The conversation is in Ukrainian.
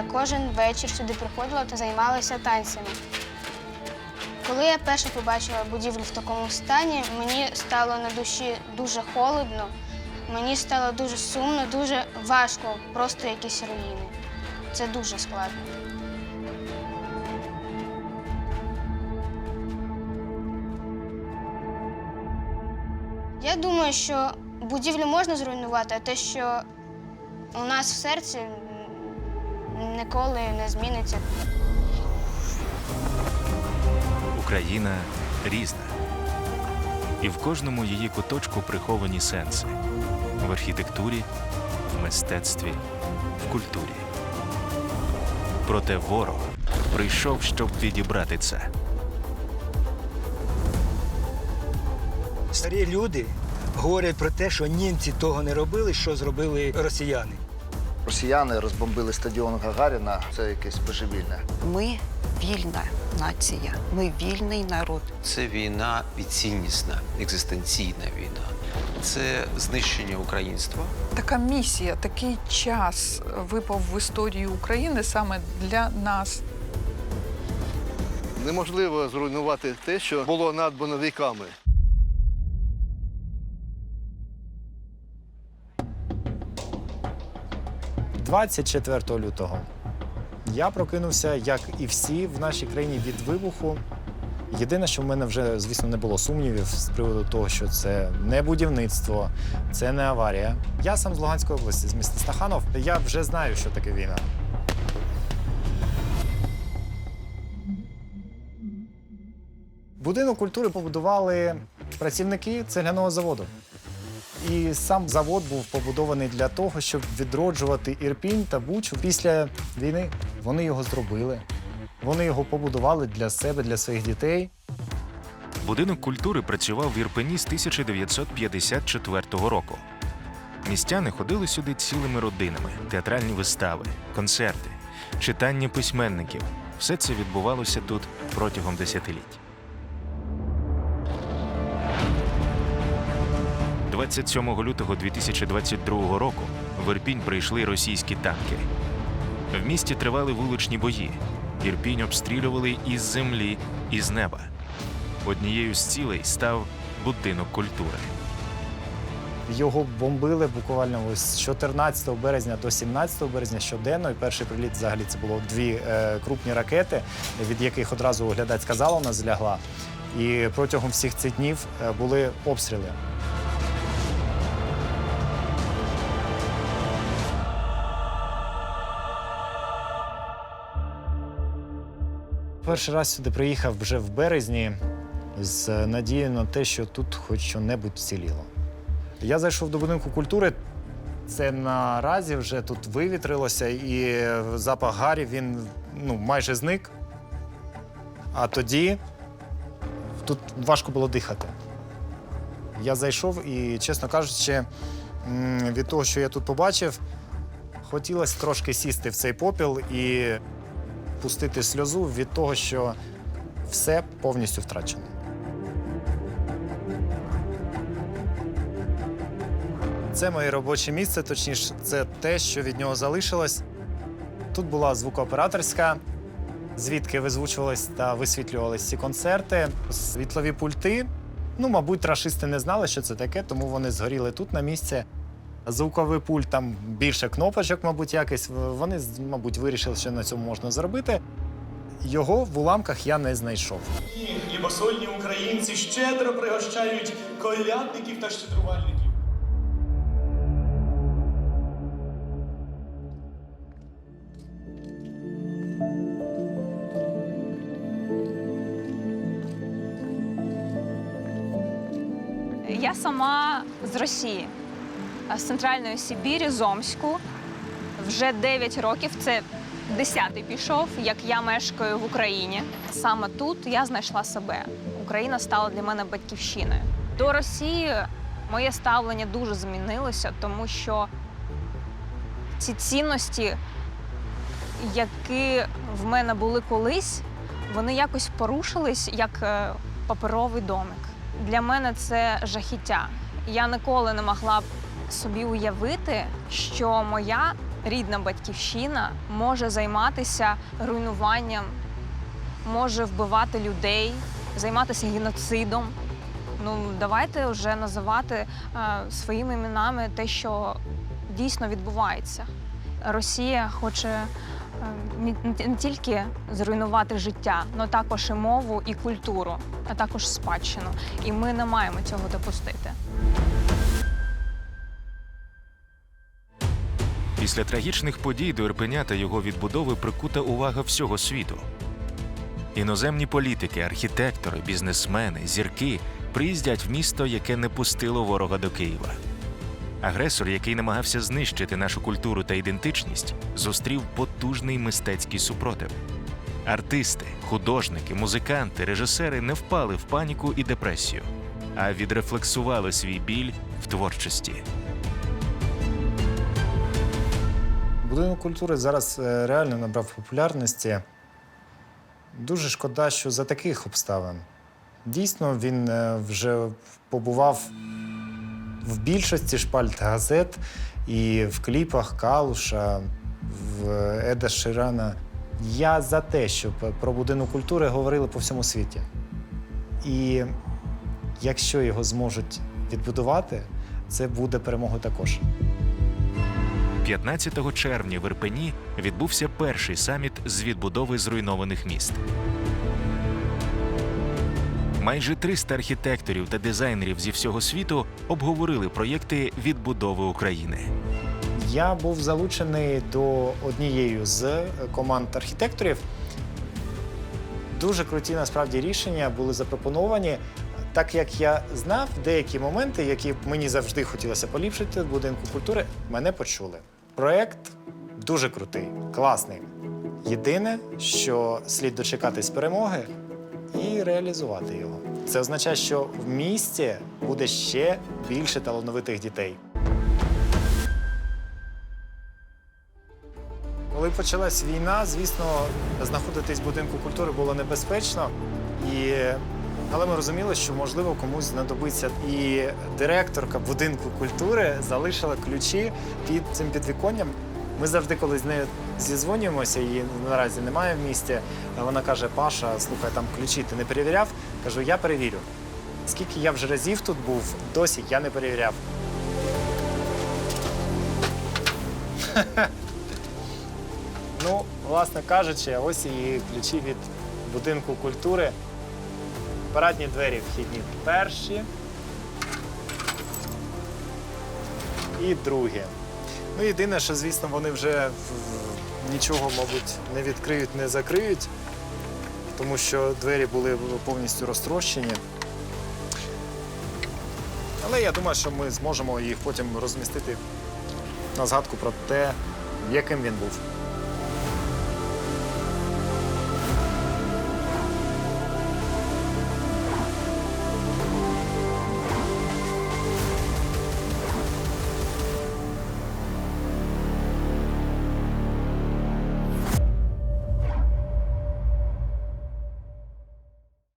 Я кожен вечір сюди приходила та займалася танцями. Коли я перше побачила будівлю в такому стані, мені стало на душі дуже холодно, мені стало дуже сумно, дуже важко, просто якісь руїни. Це дуже складно. Я думаю, що будівлю можна зруйнувати, а те, що у нас в серці ніколи не зміниться. Україна різна. І в кожному її куточку приховані сенси в архітектурі, в мистецтві, в культурі. Проте ворог прийшов, щоб відібрати це. Старі люди говорять про те, що німці того не робили, що зробили росіяни. Росіяни розбомбили стадіон Гагаріна. Це якесь божевільне. Ми вільна нація, ми вільний народ. Це війна відціннісна, екзистенційна війна. Це знищення українства. Така місія, такий час випав в історію України саме для нас. Неможливо зруйнувати те, що було надбано віками. – 24 лютого я прокинувся, як і всі в нашій країні від вибуху. Єдине, що в мене вже, звісно, не було сумнівів з приводу того, що це не будівництво, це не аварія. Я сам з Луганської області, з міста Стаханов. Я вже знаю, що таке війна. Будинок культури побудували працівники цегляного заводу. І сам завод був побудований для того, щоб відроджувати Ірпінь та Бучу після війни. Вони його зробили. Вони його побудували для себе, для своїх дітей. Будинок культури працював в Ірпені з 1954 року. Містяни ходили сюди цілими родинами, театральні вистави, концерти, читання письменників. Все це відбувалося тут протягом десятиліть. 27 лютого 2022 року в Ірпінь прийшли російські танки. В місті тривали вуличні бої. Ірпінь обстрілювали із землі, і з неба. Однією з цілей став будинок культури. Його бомбили буквально ось з 14 березня до 17 березня щоденно. І перший приліт взагалі це було дві е, крупні ракети, від яких одразу оглядач сказала, вона злягла. І протягом всіх цих днів е, були обстріли. Перший раз сюди приїхав вже в березні з надією на те, що тут хоч що-небудь вціліло. Я зайшов до будинку культури. Це наразі вже тут вивітрилося, і запах гарі він ну, майже зник. А тоді тут важко було дихати. Я зайшов і, чесно кажучи, від того, що я тут побачив, хотілося трошки сісти в цей попіл і пустити сльозу від того, що все повністю втрачено. Це моє робоче місце, точніше, це те, що від нього залишилось. Тут була звукооператорська, звідки визвучувались та висвітлювалися ці концерти. Світлові пульти. Ну, мабуть, рашисти не знали, що це таке, тому вони згоріли тут на місці. Звуковий пульт там більше кнопочок, мабуть, якось. Вони, мабуть, вирішили, що на цьому можна зробити. Його в уламках я не знайшов. І хлібосольні українці щедро пригощають колядників та щедрувальників. Я сама з Росії, з центральної Сибірі, з Омську. Вже 9 років. Це 10-й пішов, як я мешкаю в Україні. Саме тут я знайшла себе. Україна стала для мене батьківщиною. До Росії моє ставлення дуже змінилося, тому що ці цінності, які в мене були колись, вони якось порушились як е, паперовий домик. Для мене це жахіття. Я ніколи не могла б собі уявити, що моя рідна батьківщина може займатися руйнуванням, може вбивати людей, займатися геноцидом. Ну, давайте вже називати е, своїми іменами те, що дійсно відбувається. Росія хоче е, не- тільки зруйнувати життя, але також і мову, і культуру, а також спадщину. І ми не маємо цього допустити. Після трагічних подій до Ірпеня та його відбудови прикута увага всього світу. Іноземні політики, архітектори, бізнесмени, зірки приїздять в місто, яке не пустило ворога до Києва. Агресор, який намагався знищити нашу культуру та ідентичність, зустрів потужний мистецький супротив. Артисти, художники, музиканти, режисери не впали в паніку і депресію, а відрефлексували свій біль в творчості. Будинок культури зараз е, реально набрав популярності. Дуже шкода, що за таких обставин. Дійсно, він е, вже побував в більшості шпальт газет і в кліпах Калуша, в Еда Ширана. Я за те, щоб про будинок культури говорили по всьому світі. І якщо його зможуть відбудувати, це буде перемога також. 15 червня в Ірпені відбувся перший саміт з відбудови зруйнованих міст. Майже 300 архітекторів та дизайнерів зі всього світу обговорили проєкти відбудови України. Я був залучений до однієї з команд архітекторів. Дуже круті насправді рішення були запропоновані. Так як я знав деякі моменти, які мені завжди хотілося поліпшити в будинку культури, мене почули. Проект дуже крутий, класний. Єдине, що слід дочекатись перемоги і реалізувати його. Це означає, що в місті буде ще більше талановитих дітей. Коли почалась війна, звісно, знаходитись в будинку культури було небезпечно. І... Але ми розуміли, що можливо комусь знадобиться. І директорка будинку культури залишила ключі під цим підвіконням. Ми завжди, коли з нею зізвонюємося, її наразі немає в місті. Вона каже: Паша, слухай, там ключі ти не перевіряв? Кажу, я перевірю. Скільки я вже разів тут був, досі я не перевіряв. Ну, власне кажучи, ось і ключі від будинку культури. Парадні двері вхідні перші. І другі. Ну, єдине, що, звісно, вони вже нічого, мабуть, не відкриють, не закриють, тому що двері були повністю розтрощені. Але я думаю, що ми зможемо їх потім розмістити на згадку про те, яким він був.